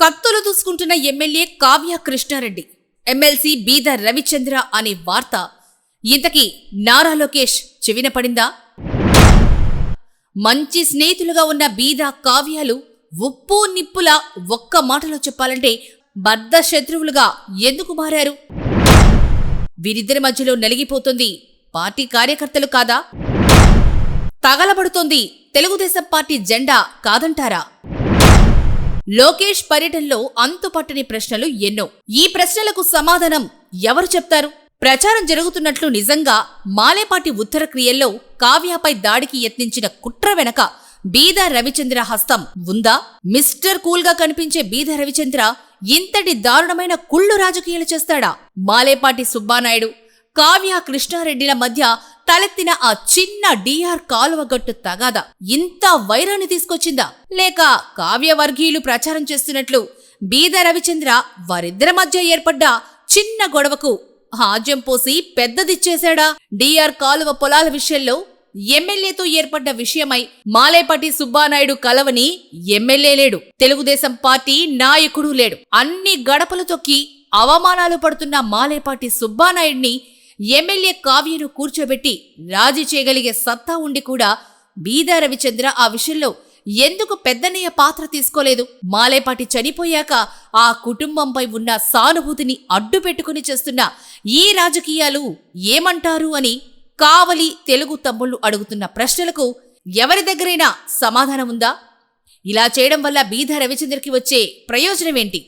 కత్తులు దూసుకుంటున్న MLA Kavya Krishna Reddy MLC Bidar Ravichandra అనే వార్త. ఇంతకీ నారా లోకేష్ చెవిన పడిందా? మంచి స్నేహితులుగా ఉన్న బీద కావ్యాలు ఉప్పు నిప్పులా ఒక్క మాటలో చెప్పాలంటే బద్ద శత్రువులుగా ఎందుకు మారారు? వీరిద్దరి మధ్యలో నలిగిపోతుంది పార్టీ కార్యకర్తలు కాదా? తగలబడుతోంది తెలుగుదేశం పార్టీ జెండా కాదంటారా? లోకేష్ పర్యటనలో అంతుపట్టని ప్రశ్నలు ఎన్నో. ఈ ప్రశ్నలకు సమాధానం ఎవరు చెప్తారు? ప్రచారం జరుగుతున్నట్లు నిజంగా మాలేపాటి ఉత్తర క్రియల్లో కావ్యాపై దాడికి యత్నించిన కుట్ర వెనక బీద రవిచంద్ర హస్తం ఉందా? మిస్టర్ కూల్గా కనిపించే బీద రవిచంద్ర ఇంతటి దారుణమైన కుళ్ళు రాజకీయాలు చేస్తాడా? మాలేపాటి సుబ్బానాయుడు కావ్య కృష్ణారెడ్డిల మధ్య తలెత్తిన ఆ చిన్న డిఆర్ కాలువగట్టు తగాదా. ఇంత వైరాన్ని తీసుకొచ్చిందా? లేక కావ్య వర్గీయులు ప్రచారం చేస్తున్నట్లు బీద రవిచంద్ర వారిద్దరి మధ్య ఏర్పడ్డ చిన్న గొడవకు హాజ్యం పోసి పెద్దదిచ్చేశాడా? డిఆర్ కాలువ పొలాల విషయంలో ఎమ్మెల్యేతో ఏర్పడ్డ విషయమై మాలేపాటి సుబ్బానాయుడు కలవని ఎమ్మెల్యే లేడు. తెలుగుదేశం పార్టీ నాయకుడు లేడు. అన్ని గడపలు తొక్కి అవమానాలు పడుతున్న మాలేపాటి సుబ్బానాయుడిని ఎమ్మెల్యే కావ్యను కూర్చోబెట్టి రాజీ చేయగలిగే సత్తా ఉండి కూడా బీదా రవిచంద్ర ఆ విషయంలో ఎందుకు పెద్దన్నయ్య పాత్ర తీసుకోలేదు? మాలేపాటి చనిపోయాక ఆ కుటుంబంపై ఉన్న సానుభూతిని అడ్డు పెట్టుకుని చేస్తున్న ఈ రాజకీయాలు ఏమంటారు అని కావలి తెలుగు తమ్ముళ్ళు అడుగుతున్న ప్రశ్నలకు ఎవరి దగ్గరైనా సమాధానం ఉందా? ఇలా చేయడం వల్ల బీద రవిచంద్రకి వచ్చే ప్రయోజనమేంటి?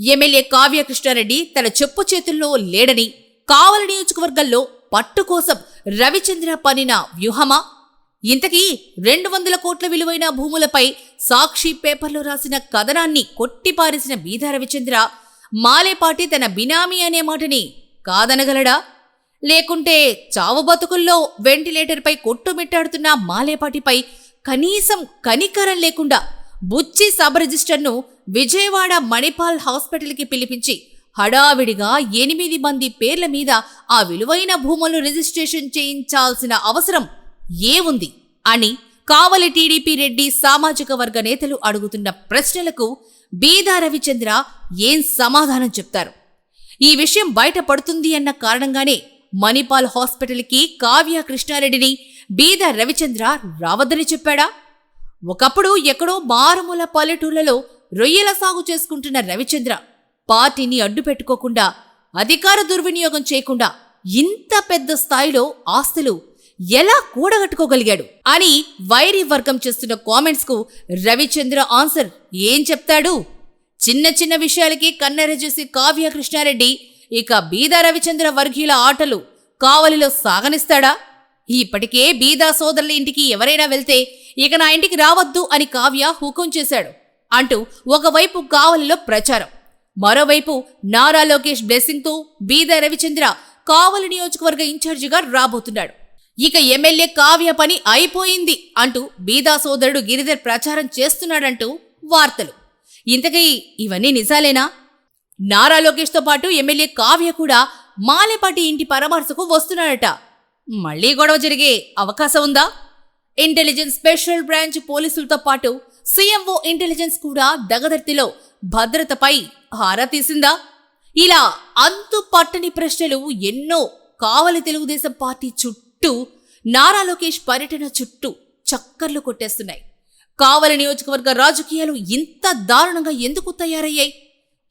ఎమ్మెల్యే కావ్య కృష్ణారెడ్డి తన చెప్పు చేతుల్లో లేడని కావలి నియోజకవర్గంలో పట్టు కోసం రవిచంద్ర పనిన వ్యూహమా? ఇంతకీ రెండు వందల కోట్ల విలువైన భూములపై సాక్షి పేపర్లో రాసిన కథనాన్ని కొట్టిపారేసిన బీద రవిచంద్ర మాలేపాటి తన బినామీ అనే మాటని కాదనగలడా? లేకుంటే చావు బతుకుల్లో వెంటిలేటర్పై కొట్టుమిట్టాడుతున్న మాలేపాటిపై కనీసం కనికరం లేకుండా బుచ్చి సబ్ రిజిస్టర్ను విజయవాడ మణిపాల్ హాస్పిటల్కి పిలిపించి హడావిడిగా ఎనిమిది మంది పేర్ల మీద ఆ విలువైన భూములు రిజిస్ట్రేషన్ చేయించాల్సిన అవసరం ఏముంది అని కావలి టీడీపీ రెడ్డి సామాజిక వర్గ నేతలు అడుగుతున్న ప్రశ్నలకు బీదా రవిచంద్ర ఏం సమాధానం చెప్తారు? ఈ విషయం బయటపడుతుంది అన్న కారణంగానే మణిపాల్ హాస్పిటల్కి కావ్య కృష్ణారెడ్డిని బీద రవిచంద్ర రావద్దని చెప్పాడా? ఒకప్పుడు ఎక్కడో మారుమూల పల్లెటూళ్ళలో రొయ్యల సాగు చేసుకుంటున్న రవిచంద్ర పార్టీని అడ్డు పెట్టుకోకుండా అధికార దుర్వినియోగం చేయకుండా ఇంత పెద్ద స్థాయిలో ఆస్తులు ఎలా కూడగట్టుకోగలిగాడు? అని వైరి వర్గం చేస్తున్న కామెంట్స్కు రవిచంద్ర ఆన్సర్ ఏం చెప్తాడు? చిన్న చిన్న విషయాలకి కన్నెర చేసి కావ్య కృష్ణారెడ్డి ఇక బీదా రవిచంద్ర వర్గీయుల ఆటలు కావలిలో సాగనిస్తాడా? ఇప్పటికే బీదా సోదరుల ఇంటికి ఎవరైనా వెళ్తే ఇక నా ఇంటికి రావద్దు అని కావ్య హుకుం చేశాడు. అంటూ ఒకవైపు కావలిలో ప్రచారం. మరోవైపు నారా లోకేష్ బ్లెస్సింగ్తో బీదా రవిచంద్ర కావలి నియోజకవర్గ ఇన్ఛార్జిగా రాబోతున్నాడు. ఇక ఎమ్మెల్యే కావ్య పని అయిపోయింది అంటూ బీదా సోదరుడు గిరిధర్ ప్రచారం చేస్తున్నాడంటూ వార్తలు. ఇంతకీ ఇవన్నీ నిజాలేనా? నారా లోకేష్తో పాటు ఎమ్మెల్యే కావ్య కూడా మాలేపాటి ఇంటి పరామర్శకు వస్తున్నాడట. మళ్ళీ గొడవ జరిగే అవకాశం ఉందా? ఇంటెలిజెన్స్ స్పెషల్ బ్రాంచ్ పోలీసులతో పాటు సీఎంఓ ఇంటెలిజెన్స్ కూడా దగదర్తిలో భద్రతపై ఆరా తీసిందా? ఇలా అంతు పట్టని ప్రశ్నలు ఎన్నో కావలి తెలుగుదేశం పార్టీ చుట్టూ నారా లోకేష్ పర్యటన చుట్టూ చక్కర్లు కొట్టేస్తున్నాయి. కావలి నియోజకవర్గ రాజకీయాలు ఇంత దారుణంగా ఎందుకు తయారయ్యాయి?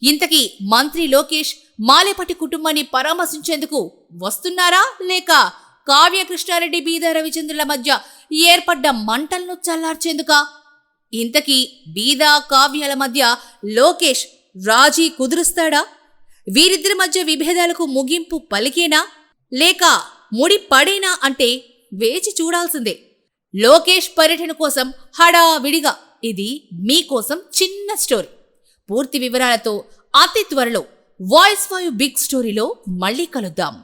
ఇంతకీ మంత్రి లోకేష్ మాలేపట్టి కుటుంబాన్ని పరామర్శించేందుకు వస్తున్నారా? లేక కావ్య కృష్ణారెడ్డి బీద రవిచంద్రుల మధ్య ఏర్పడ్డ మంటలను చల్లార్చేందుకా? ఇంతకీ బీదా కావ్యాల మధ్య లోకేష్ రాజీ కుదురుస్తాడా? వీరిద్దరి మధ్య విభేదాలకు ముగింపు పలికేనా? లేక ముడి పడేనా అంటే వేచి చూడాల్సిందే. లోకేష్ పర్యటన కోసం హడావిడిగా ఇది మీకోసం చిన్న స్టోరీ. పూర్తి వివరాలతో అతి త్వరలో వాయిస్ వాయు బిగ్ స్టోరీలో మళ్ళీ కలుద్దాం.